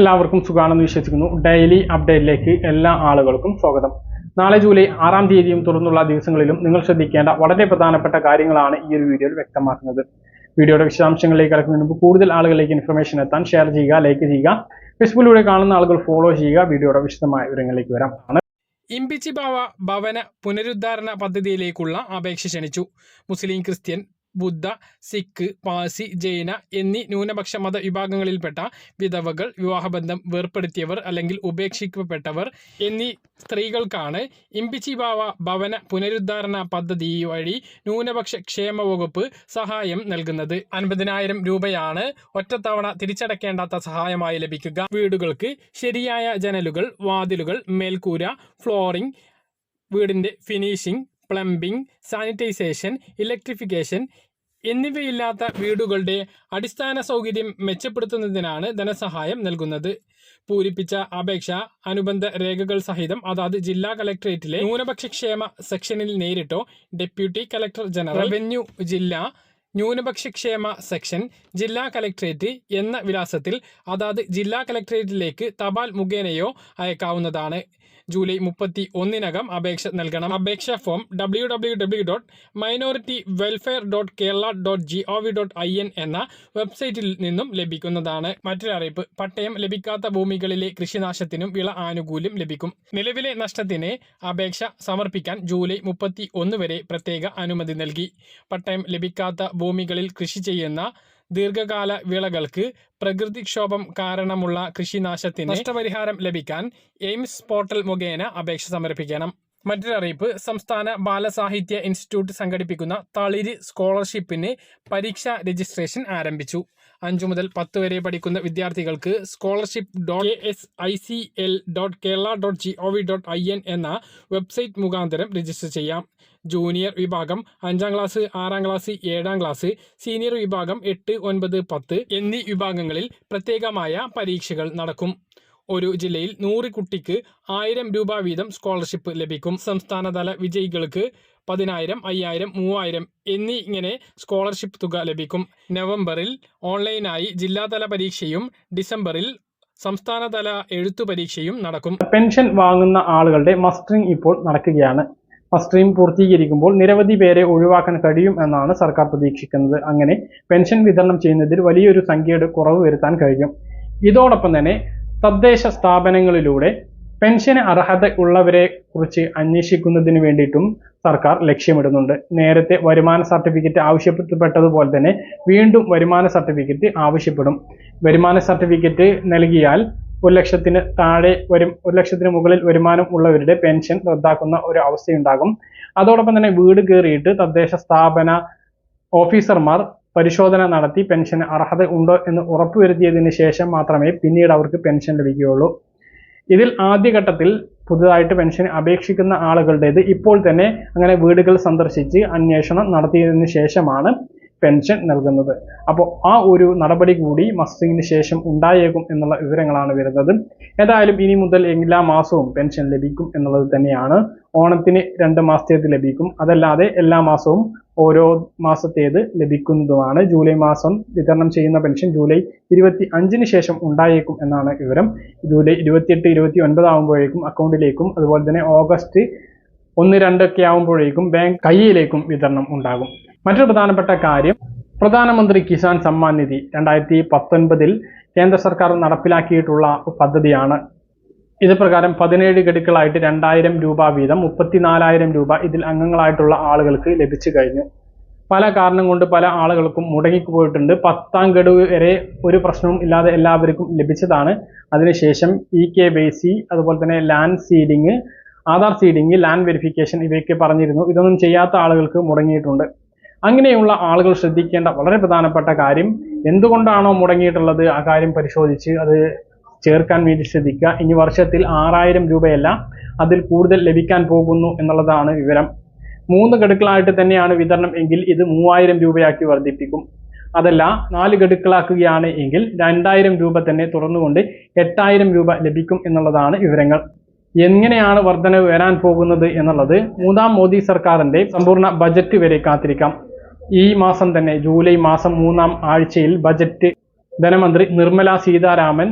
എല്ലാവർക്കും സുഖാണെന്ന് വിശ്വസിക്കുന്നു. ഡെയിലി അപ്ഡേറ്റിലേക്ക് എല്ലാ ആളുകൾക്കും സ്വാഗതം. നാളെ ജൂലൈ ആറാം തീയതിയും തുടർന്നുള്ള ദിവസങ്ങളിലും നിങ്ങൾ ശ്രദ്ധിക്കേണ്ട വളരെ പ്രധാനപ്പെട്ട കാര്യങ്ങളാണ് ഈ ഒരു വീഡിയോയിൽ വ്യക്തമാക്കുന്നത്. വീഡിയോയുടെ വിശദാംശങ്ങളിലേക്ക് കടക്കുന്നതിന് മുമ്പ് കൂടുതൽ ആളുകളിലേക്ക് ഇൻഫർമേഷൻ എത്താൻ ഷെയർ ചെയ്യുക ലൈക്ക് ചെയ്യുക ഫേസ്ബുക്കിലൂടെ കാണുന്ന ആളുകൾ ഫോളോ ചെയ്യുക വീഡിയോയുടെ വിശദമായ വിവരങ്ങളിലേക്ക് വരാം. ഇമ്പിച്ചി ഭവ ഭവന പുനരുദ്ധാരണ പദ്ധതിയിലേക്കുള്ള അപേക്ഷ ക്ഷണിച്ചു. മുസ്ലിം ക്രിസ്ത്യൻ ബുദ്ധ സിഖ് പാസി ജൈന എന്നീ ന്യൂനപക്ഷ മത വിഭാഗങ്ങളിൽപ്പെട്ട വിധവകൾ വിവാഹബന്ധം വേർപ്പെടുത്തിയവർ അല്ലെങ്കിൽ ഉപേക്ഷിക്കപ്പെട്ടവർ എന്നീ സ്ത്രീകൾക്കാണ് ഇമ്പിച്ചി ഭാവ ഭവന പുനരുദ്ധാരണ പദ്ധതി വഴി ന്യൂനപക്ഷ ക്ഷേമ വകുപ്പ് സഹായം നൽകുന്നത്. അൻപതിനായിരം രൂപയാണ് ഒറ്റത്തവണ തിരിച്ചടക്കേണ്ടാത്ത സഹായമായി ലഭിക്കുക. വീടുകൾക്ക് ശരിയായ ജനലുകൾ വാതിലുകൾ മേൽക്കൂര ഫ്ലോറിംഗ് വീടിന്റെ ഫിനിഷിംഗ് പ്ലംബിംഗ് സാനിറ്റൈസേഷൻ ഇലക്ട്രിഫിക്കേഷൻ എന്നിവയില്ലാത്ത വീടുകളുടെ അടിസ്ഥാന സൗകര്യം മെച്ചപ്പെടുത്തുന്നതിനാണ് ധനസഹായം നൽകുന്നത്. പൂരിപ്പിച്ച അപേക്ഷ അനുബന്ധ രേഖകൾ സഹിതം അതാത് ജില്ലാ കലക്ടറേറ്റിലെ ന്യൂനപക്ഷ ക്ഷേമ സെക്ഷനിൽ നേരിട്ടോ ഡെപ്യൂട്ടി കലക്ടർ ജനറൽ റവന്യൂ ജില്ലാ ന്യൂനപക്ഷ ക്ഷേമ സെക്ഷൻ ജില്ലാ കലക്ടറേറ്റ് എന്ന വിലാസത്തിൽ അതാത് ജില്ലാ കലക്ടറേറ്റിലേക്ക് തപാൽ മുഖേനയോ അയക്കാവുന്നതാണ്. ജൂലൈ മുപ്പത്തി ഒന്നിനകം അപേക്ഷ നൽകണം. അപേക്ഷാ form W W W dot minority welfare dot Kerala dot G O V dot I N എന്ന വെബ്സൈറ്റിൽ നിന്നും ലഭിക്കുന്നതാണ്. മറ്റൊരറിയിപ്പ് പട്ടയം ലഭിക്കാത്ത ഭൂമികളിലെ കൃഷിനാശത്തിനും വിള ആനുകൂല്യം ലഭിക്കും. നിലവിലെ നഷ്ടത്തിന് അപേക്ഷ സമർപ്പിക്കാൻ ജൂലൈ മുപ്പത്തി ഒന്ന് വരെ പ്രത്യേക അനുമതി നൽകി. പട്ടയം ലഭിക്കാത്ത ഭൂമികളിൽ കൃഷി ചെയ്യുന്ന ദീർഘകാല വിളകൾക്ക് പ്രകൃതിക്ഷോഭം കാരണമുള്ള കൃഷിനാശത്തിന് നഷ്ടപരിഹാരം ലഭിക്കാൻ എയിംസ് പോർട്ടൽ മുഖേന അപേക്ഷ സമർപ്പിക്കണം. മറ്റൊരു അറിയിപ്പ് സംസ്ഥാന ബാലസാഹിത്യ ഇൻസ്റ്റിറ്റ്യൂട്ട് സംഘടിപ്പിക്കുന്ന തളിര് സ്കോളർഷിപ്പിന് പരീക്ഷാ രജിസ്ട്രേഷൻ ആരംഭിച്ചു. അഞ്ചു മുതൽ പത്ത് വരെ പഠിക്കുന്ന വിദ്യാർത്ഥികൾക്ക് scholarship dot S I C L dot Kerala dot G O V dot I N എന്ന വെബ്സൈറ്റ് മുഖാന്തരം രജിസ്റ്റർ ചെയ്യാം. ജൂനിയർ വിഭാഗം അഞ്ചാം ക്ലാസ് ആറാം ക്ലാസ് ഏഴാം ക്ലാസ് സീനിയർ വിഭാഗം എട്ട് ഒൻപത് പത്ത് എന്നീ വിഭാഗങ്ങളിൽ പ്രത്യേകമായ പരീക്ഷകൾ നടക്കും. ഒരു ജില്ലയിൽ നൂറ് കുട്ടിക്ക് ആയിരം രൂപ വീതം സ്കോളർഷിപ്പ് ലഭിക്കും. സംസ്ഥാനതല വിജയികൾക്ക് പതിനായിരം അയ്യായിരം മൂവായിരം എന്നീ ഇങ്ങനെ സ്കോളർഷിപ്പ് തുക ലഭിക്കും. നവംബറിൽ ഓൺലൈനായി ജില്ലാതല പരീക്ഷയും ഡിസംബറിൽ സംസ്ഥാനതല എഴുത്തു പരീക്ഷയും നടക്കും. പെൻഷൻ വാങ്ങുന്ന ആളുകളുടെ മസ്റ്ററിംഗ് ഇപ്പോൾ നടക്കുകയാണ്. മസ്റ്ററിംഗ് പൂർത്തീകരിക്കുമ്പോൾ നിരവധി പേരെ ഒഴിവാക്കാൻ കഴിയും എന്നാണ് സർക്കാർ പ്രതീക്ഷിക്കുന്നത്. അങ്ങനെ പെൻഷൻ വിതരണം ചെയ്യുന്നതിൽ വലിയൊരു സംഖ്യയുടെ കുറവ് വരുത്താൻ കഴിയും. ഇതോടൊപ്പം തന്നെ തദ്ദേശ സ്ഥാപനങ്ങളിലൂടെ പെൻഷന് അർഹത ഉള്ളവരെ കുറിച്ച് അന്വേഷിക്കുന്നതിന് വേണ്ടിയിട്ടും സർക്കാർ ലക്ഷ്യമിടുന്നുണ്ട്. നേരത്തെ വരുമാന സർട്ടിഫിക്കറ്റ് ആവശ്യപ്പെട്ടതുപോലെ തന്നെ വീണ്ടും വരുമാന സർട്ടിഫിക്കറ്റ് ആവശ്യപ്പെടും. വരുമാന സർട്ടിഫിക്കറ്റ് നൽകിയാൽ ഒരു ലക്ഷത്തിന് താഴെ വരും ഒരു ലക്ഷത്തിന് മുകളിൽ വരുമാനം ഉള്ളവരുടെ പെൻഷൻ റദ്ദാക്കുന്ന ഒരു അവസ്ഥയുണ്ടാകും. അതോടൊപ്പം തന്നെ വീട് കയറിയിട്ട് തദ്ദേശ സ്ഥാപന ഓഫീസർമാർ പരിശോധന നടത്തി പെൻഷന് അർഹത ഉണ്ടോ എന്ന് ഉറപ്പുവരുത്തിയതിന് ശേഷം മാത്രമേ പിന്നീട് അവർക്ക് പെൻഷൻ ലഭിക്കുകയുള്ളൂ. ഇതിൽ ആദ്യഘട്ടത്തിൽ പുതുതായിട്ട് പെൻഷൻ അപേക്ഷിക്കുന്ന ആളുകളുടേത് ഇപ്പോൾ തന്നെ അങ്ങനെ വീടുകൾ സന്ദർശിച്ച് അന്വേഷണം നടത്തിയതിന് ശേഷമാണ് പെൻഷൻ നൽകുന്നത്. അപ്പോൾ ആ ഒരു നടപടി കൂടി മസ്റ്റിങ്ങിന് ശേഷം ഉണ്ടായേക്കും എന്നുള്ള വിവരങ്ങളാണ് വരുന്നത്. ഏതായാലും ഇനി മുതൽ എല്ലാ മാസവും പെൻഷൻ ലഭിക്കും എന്നുള്ളത് തന്നെയാണ്. ഓണത്തിന് രണ്ട് മാസത്തേത് ലഭിക്കും. അതല്ലാതെ എല്ലാ മാസവും ഓരോ മാസത്തേത് ലഭിക്കുന്നതുമാണ്. ജൂലൈ മാസം വിതരണം ചെയ്യുന്ന പെൻഷൻ ജൂലൈ ഇരുപത്തി അഞ്ചിന് ശേഷം ഉണ്ടായേക്കും എന്നാണ് വിവരം. ജൂലൈ ഇരുപത്തിയെട്ട് ഇരുപത്തി ഒൻപത് ആകുമ്പോഴേക്കും അക്കൗണ്ടിലേക്കും അതുപോലെ തന്നെ ഓഗസ്റ്റ് ഒന്ന് രണ്ടൊക്കെ ആകുമ്പോഴേക്കും ബാങ്ക് കയ്യിലേക്കും വിതരണം ഉണ്ടാകും. മറ്റൊരു പ്രധാനപ്പെട്ട കാര്യം പ്രധാനമന്ത്രി കിസാൻ സമ്മാൻ നിധി രണ്ടായിരത്തി പത്തൊൻപതിൽ കേന്ദ്ര സർക്കാർ നടപ്പിലാക്കിയിട്ടുള്ള പദ്ധതിയാണ് ഇത് പ്രകാരം പതിനേഴ് ഗഡുക്കളായിട്ട് രണ്ടായിരം രൂപ വീതം മുപ്പത്തിനാലായിരം രൂപ ഇതിൽ അംഗങ്ങളായിട്ടുള്ള ആളുകൾക്ക് ലഭിച്ചു കഴിഞ്ഞു. പല കാരണം കൊണ്ട് പല ആളുകൾക്കും മുടങ്ങിപ്പോയിട്ടുണ്ട്. പത്താം ഗഡു വരെ ഒരു പ്രശ്നവും ഇല്ലാതെ എല്ലാവർക്കും ലഭിച്ചതാണ്. അതിനുശേഷം ഇ കെ വൈ സി അതുപോലെ തന്നെ land seeding Aadhaar seeding land verification ഇവയൊക്കെ പറഞ്ഞിരുന്നു. ഇതൊന്നും ചെയ്യാത്ത ആളുകൾക്ക് മുടങ്ങിയിട്ടുണ്ട്. അങ്ങനെയുള്ള ആളുകൾ ശ്രദ്ധിക്കേണ്ട വളരെ പ്രധാനപ്പെട്ട കാര്യം എന്തുകൊണ്ടാണോ മുടങ്ങിയിട്ടുള്ളത്? ആ കാര്യം പരിശോധിച്ച് അത് ചേർക്കാൻ വേണ്ടി ശ്രദ്ധിക്കുക. ഇനി വർഷത്തിൽ ആറായിരം രൂപയല്ല അതിൽ കൂടുതൽ ലഭിക്കാൻ പോകുന്നു എന്നുള്ളതാണ് വിവരം. മൂന്ന് ഘടുക്കളായിട്ട് തന്നെയാണ് വിതരണം എങ്കിൽ ഇത് മൂവായിരം രൂപയാക്കി വർദ്ധിപ്പിക്കും. അതല്ല നാല് ഘടുക്കളാക്കുകയാണ് എങ്കിൽ രണ്ടായിരം രൂപ തന്നെ തുറന്നുകൊണ്ട് എട്ടായിരം രൂപ ലഭിക്കും എന്നുള്ളതാണ് വിവരങ്ങൾ. എങ്ങനെയാണ് വർധനവ് വരാൻ പോകുന്നത് എന്നുള്ളത് മൂന്നാം മോദി സർക്കാരിന്റെ സമ്പൂർണ ബജറ്റ് വരെ കാത്തിരിക്കാം. ഈ മാസം തന്നെ ജൂലൈ മാസം മൂന്നാം ആഴ്ചയിൽ ബജറ്റ് ധനമന്ത്രി നിർമ്മല സീതാരാമൻ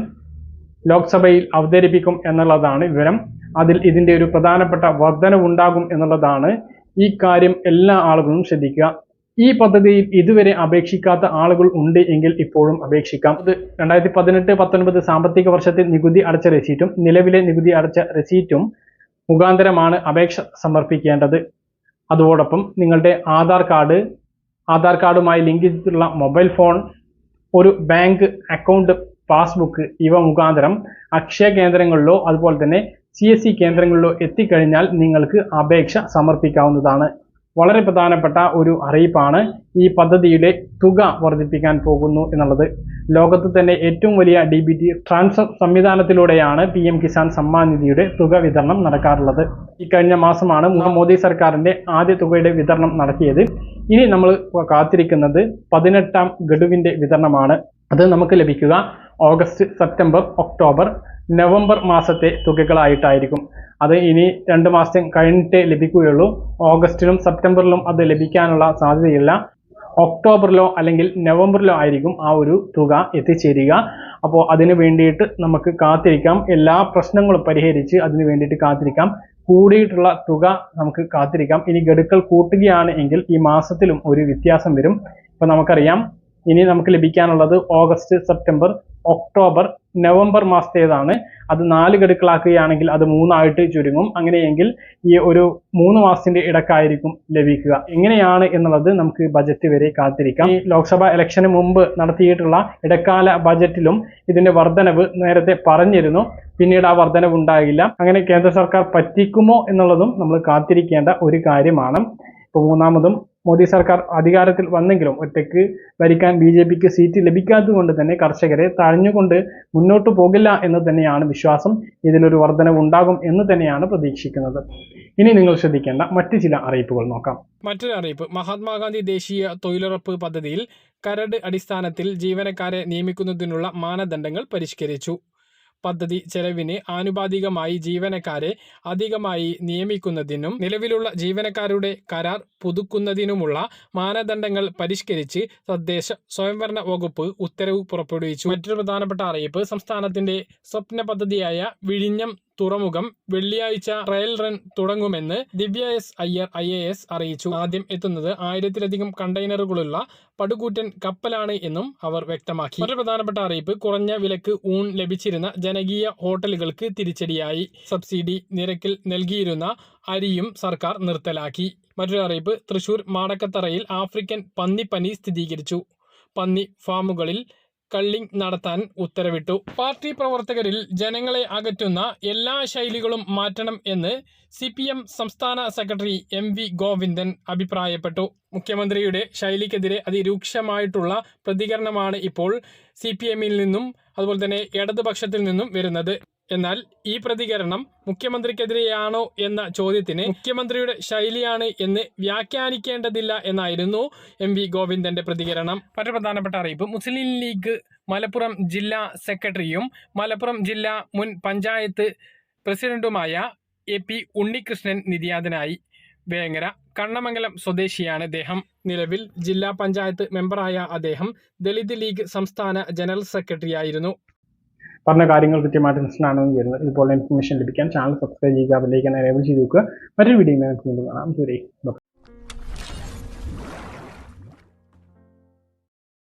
ലോക്സഭയിൽ അവതരിപ്പിക്കും എന്നുള്ളതാണ് വിവരം. അതിൽ ഇതിന്റെ ഒരു പ്രധാനപ്പെട്ട വർധനവുണ്ടാകും എന്നുള്ളതാണ് ഈ കാര്യം എല്ലാ ആളുകളും ശ്രദ്ധിക്കുക. ഈ പദ്ധതിയിൽ ഇതുവരെ അപേക്ഷിക്കാത്ത ആളുകൾ ഉണ്ട് എങ്കിൽ ഇപ്പോഴും അപേക്ഷിക്കാം. ഇത് രണ്ടായിരത്തി പതിനെട്ട് പത്തൊൻപത് സാമ്പത്തിക വർഷത്തിൽ നികുതി അടച്ച രസീറ്റും നിലവിലെ നികുതി അടച്ച രസീറ്റും മുഖാന്തരമാണ് അപേക്ഷ സമർപ്പിക്കേണ്ടത്. അതോടൊപ്പം നിങ്ങളുടെ ആധാർ കാർഡ് ആധാർ കാർഡുമായി ലിങ്ക് ചെയ്തിട്ടുള്ള മൊബൈൽ ഫോൺ ഒരു ബാങ്ക് അക്കൗണ്ട് പാസ്ബുക്ക് ഇവ മുഖാന്തരം അക്ഷയ കേന്ദ്രങ്ങളിലോ അതുപോലെ തന്നെ സി എസ് സി കേന്ദ്രങ്ങളിലോ എത്തിക്കഴിഞ്ഞാൽ നിങ്ങൾക്ക് അപേക്ഷ സമർപ്പിക്കാവുന്നതാണ്. വളരെ പ്രധാനപ്പെട്ട ഒരു അറിയിപ്പാണ് ഈ പദ്ധതിയുടെ തുക വർദ്ധിപ്പിക്കാൻ പോകുന്നു എന്നുള്ളത്. ലോകത്ത് തന്നെ ഏറ്റവും വലിയ ഡി ബി ടി ട്രാൻസ്ഫർ സംവിധാനത്തിലൂടെയാണ് പി എം കിസാൻ സമ്മാൻ നിധിയുടെ തുക വിതരണം നടക്കാറുള്ളത്. ഈ കഴിഞ്ഞ മാസമാണ് മോദി സർക്കാരിന്റെ ആദ്യ തുകയുടെ വിതരണം നടത്തിയത്. ഇനി നമ്മൾ കാത്തിരിക്കുന്നത് പതിനെട്ടാം ഗഡുവിന്റെ വിതരണമാണ്. അത് നമുക്ക് ലഭിക്കുക. ഓഗസ്റ്റ് സെപ്റ്റംബർ ഒക്ടോബർ നവംബർ മാസത്തെ തുകകളായിട്ടായിരിക്കും. അത് ഇനി രണ്ട് മാസം കഴിഞ്ഞിട്ടേ ലഭിക്കുകയുള്ളൂ. ഓഗസ്റ്റിലും സെപ്റ്റംബറിലും അത് ലഭിക്കാനുള്ള സാധ്യതയില്ല. ഒക്ടോബറിലോ അല്ലെങ്കിൽ നവംബറിലോ ആയിരിക്കും ആ ഒരു തുക എത്തിച്ചേരുക. അപ്പോൾ അതിന് വേണ്ടിയിട്ട് നമുക്ക് കാത്തിരിക്കാം. എല്ലാ പ്രശ്നങ്ങളും പരിഹരിച്ച് അതിന് വേണ്ടിയിട്ട് കാത്തിരിക്കാം. കൂടിയിട്ടുള്ള തുക നമുക്ക് കാത്തിരിക്കാം. ഇനി ഗഡുക്കൾ കൂട്ടുകയാണ് എങ്കിൽ ഈ മാസത്തിലും ഒരു വ്യത്യാസം വരും. ഇപ്പൊ നമുക്കറിയാം ഇനി നമുക്ക് ലഭിക്കാനുള്ളത് ഓഗസ്റ്റ് സെപ്റ്റംബർ ഒക്ടോബർ നവംബർ മാസത്തേതാണ്. അത് നാല് ഗഡുക്കളാക്കുകയാണെങ്കിൽ അത് മൂന്നായിട്ട് ചുരുങ്ങും. അങ്ങനെയെങ്കിൽ ഈ ഒരു മൂന്ന് മാസത്തിന്റെ ഇടക്കായിരിക്കും ലഭിക്കുക. എങ്ങനെയാണ് എന്നുള്ളത് നമുക്ക് ബജറ്റ് വരെ കാത്തിരിക്കാം. ഈ ലോക്സഭാ ഇലക്ഷന് മുമ്പ് നടത്തിയിട്ടുള്ള ഇടക്കാല ബജറ്റിലും ഇതിന്റെ വർധനവ് നേരത്തെ പറഞ്ഞിരുന്നു. പിന്നീട് ആ വർധനവ് ഉണ്ടാകില്ല അങ്ങനെ കേന്ദ്ര സർക്കാർ പറ്റിക്കുമോ എന്നുള്ളതും നമ്മൾ കാത്തിരിക്കേണ്ട ഒരു കാര്യമാണ്. ഇപ്പോൾ മൂന്നാമതും മോദി സർക്കാർ അധികാരത്തിൽ വന്നെങ്കിലും ഒറ്റയ്ക്ക് ഭരിക്കാൻ ബി ജെ പിക്ക് സീറ്റ് ലഭിക്കാത്തതുകൊണ്ട് തന്നെ കർഷകരെ തഴഞ്ഞുകൊണ്ട് മുന്നോട്ട് പോകില്ല എന്ന് തന്നെയാണ് വിശ്വാസം. ഇതിലൊരു വർധനവ് ഉണ്ടാകും എന്ന് തന്നെയാണ് പ്രതീക്ഷിക്കുന്നത്. ഇനി നിങ്ങൾ ശ്രദ്ധിക്കേണ്ട മറ്റു ചില അറിയിപ്പുകൾ നോക്കാം. മറ്റൊരു അറിയിപ്പ്. മഹാത്മാഗാന്ധി ദേശീയ തൊഴിലുറപ്പ് പദ്ധതിയിൽ കരട് അടിസ്ഥാനത്തിൽ ജീവനക്കാരെ നിയമിക്കുന്നതിനുള്ള മാനദണ്ഡങ്ങൾ പരിഷ്കരിച്ചു. പദ്ധതി ചെലവിന് ആനുപാതികമായി ജീവനക്കാരെ അധികമായി നിയമിക്കുന്നതിനും നിലവിലുള്ള ജീവനക്കാരുടെ കരാർ പുതുക്കുന്നതിനുമുള്ള മാനദണ്ഡങ്ങൾ പരിഷ്കരിച്ച് തദ്ദേശ സ്വയംഭരണ വകുപ്പ് ഉത്തരവ് പുറപ്പെടുവിച്ചു. മറ്റൊരു പ്രധാനപ്പെട്ട അറിയിപ്പ് സംസ്ഥാനത്തിന്റെ സ്വപ്ന പദ്ധതിയായ വിഴിഞ്ഞം തുറമുഖം വെള്ളിയാഴ്ച ട്രയൽ റൺ തുടങ്ങുമെന്ന് Divya S Iyer I A S അറിയിച്ചു. ആദ്യം എത്തുന്നത് ആയിരത്തിലധികം കണ്ടെയ്നറുകളുള്ള പടുകൂറ്റൻ കപ്പലാണ് എന്നും അവർ വ്യക്തമാക്കി. മറ്റൊരു പ്രധാനപ്പെട്ട അറിയിപ്പ് കുറഞ്ഞ വിലക്ക് ഊൺ ലഭിച്ചിരുന്ന ജനകീയ ഹോട്ടലുകൾക്ക് തിരിച്ചടിയായി. സബ്സിഡി നിരക്കിൽ നൽകിയിരുന്ന അരിയും സർക്കാർ നിർത്തലാക്കി. മറ്റൊരു അറിയിപ്പ് തൃശൂർ മാടക്കത്തറയിൽ ആഫ്രിക്കൻ പന്നിപ്പനി സ്ഥിരീകരിച്ചു. പന്നി ഫാമുകളിൽ കള്ളിംഗ് നടത്താൻ ഉത്തരവിട്ടു. പാർട്ടി പ്രവർത്തകരിൽ ജനങ്ങളെ അകറ്റുന്ന എല്ലാ ശൈലികളും മാറ്റണം എന്ന് സി സംസ്ഥാന സെക്രട്ടറി എം ഗോവിന്ദൻ അഭിപ്രായപ്പെട്ടു. മുഖ്യമന്ത്രിയുടെ ശൈലിക്കെതിരെ അതിരൂക്ഷമായിട്ടുള്ള പ്രതികരണമാണ് ഇപ്പോൾ സി നിന്നും അതുപോലെ തന്നെ ഇടതുപക്ഷത്തിൽ നിന്നും വരുന്നത്. എന്നാൽ ഈ പ്രതികരണം മുഖ്യമന്ത്രിക്കെതിരെയാണോ എന്ന ചോദ്യത്തിന് മുഖ്യമന്ത്രിയുടെ ശൈലിയാണ് എന്ന് വ്യാഖ്യാനിക്കേണ്ടതില്ല എന്നായിരുന്നു എം വി ഗോവിന്ദന്റെ പ്രതികരണം. മറ്റു പ്രധാനപ്പെട്ട അറിയിപ്പ്. മുസ്ലിം ലീഗ് മലപ്പുറം ജില്ലാ സെക്രട്ടറിയും മലപ്പുറം ജില്ലാ മുൻ പഞ്ചായത്ത് പ്രസിഡന്റുമായ എ പി ഉണ്ണികൃഷ്ണൻ നിര്യാതനായി. വേങ്ങര കണ്ണമംഗലം സ്വദേശിയാണ് അദ്ദേഹം നിലവിൽ ജില്ലാ പഞ്ചായത്ത് മെമ്പറായ അദ്ദേഹം ദളിത് ലീഗ് സംസ്ഥാന ജനറൽ സെക്രട്ടറിയായിരുന്നു. പറഞ്ഞ കാര്യങ്ങൾ കൃത്യമായിട്ട് മനസ്സിലാണെന്ന് വരുന്നത് ഇതുപോലെ ഇൻഫർമേഷൻ ലഭിക്കാൻ ചാനൽ സബ്സ്ക്രൈബ് ചെയ്യുക ബെല്ലൈക്കൻ എനേബിൾ ചെയ്ത് വെക്കുക. മറ്റൊരു വീഡിയോ നമുക്ക് കാണാം. ശരി